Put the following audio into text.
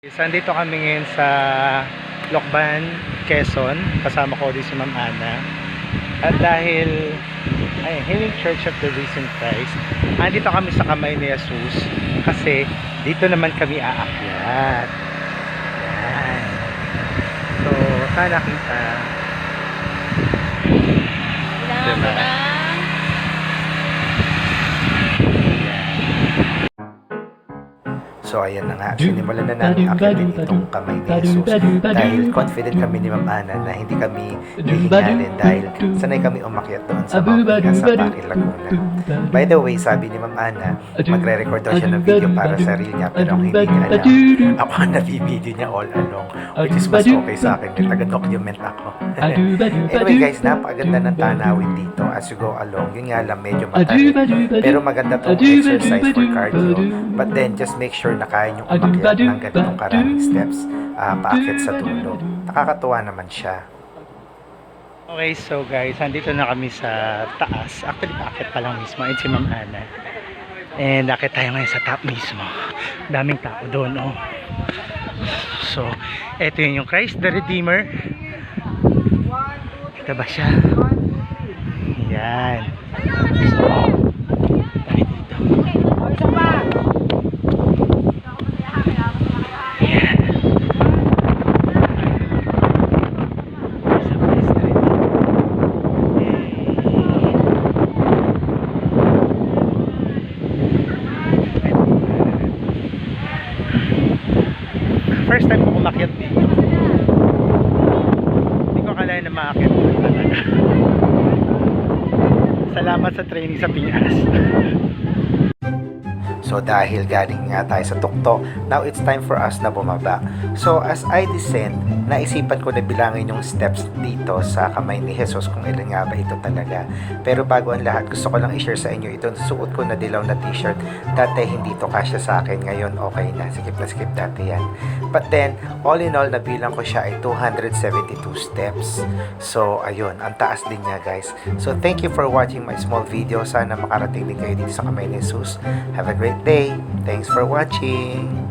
So, andito kami ngayon sa Lokban, Quezon. Kasama ko din si Ma'am Ana. At dahil ay, Healing Church of the Risen Christ, andito kami sa kamay ni Jesus kasi dito naman kami aakyat. Yan. So, sana kita. Kailangan Diba? So ayan na nga, sinimulan na namin akitin itong kamay ni Jesus dahil confident kami ni Ma'am Ana na hindi kami hihingalin dahil sanay kami umakyat doon sa mountain sa Baki, Laguna. By the way, sabi ni Ma'am Ana, magre-record daw siya ng video para sa reel niya pero ang hindi niya alam, ako ang nabibideo niya all along which is mas okay sa akin, may taga-document ako. anyway guys, napakaganda ng tanawin dito as you go along. Yun nga lang, medyo matarik. Pero maganda tong exercise for cardio. But then, just make sure na kaya nyo umakyat ng ganitong karaming steps uh, paakyat sa dulo. Nakakatuwa naman siya. Okay, so guys, andito na kami sa taas. Actually, paakyat pa lang mismo. Ayun si Ma'am Ana. And nakit tayo ngayon sa top mismo. Daming tao doon, oh. So, eto yun yung Christ the Redeemer. Kita ba siya? Yan. So, tayo dito. Yan. Sa Christ the Redeemer. Yay. First time ko umakyat dito. Hindi ko akalain na maakyat. Salamat sa training sa Piñas. So dahil galing nga tayo sa tuktok, now it's time for us na bumaba. So as I descend, naisipan ko na bilangin yung steps dito sa kamay ni Jesus kung ilan nga ba ito talaga. Pero bago ang lahat, gusto ko lang i-share sa inyo ito. Suot ko na dilaw na t-shirt. Dati hindi to kasya sa akin. Ngayon okay na. Skip na skip dati yan. But then, all in all, nabilang ko siya ay 272 steps. So ayun, ang taas din niya guys. So thank you for watching my small video. Sana makarating din kayo dito sa kamay ni Jesus. Have a great day. Thanks for watching.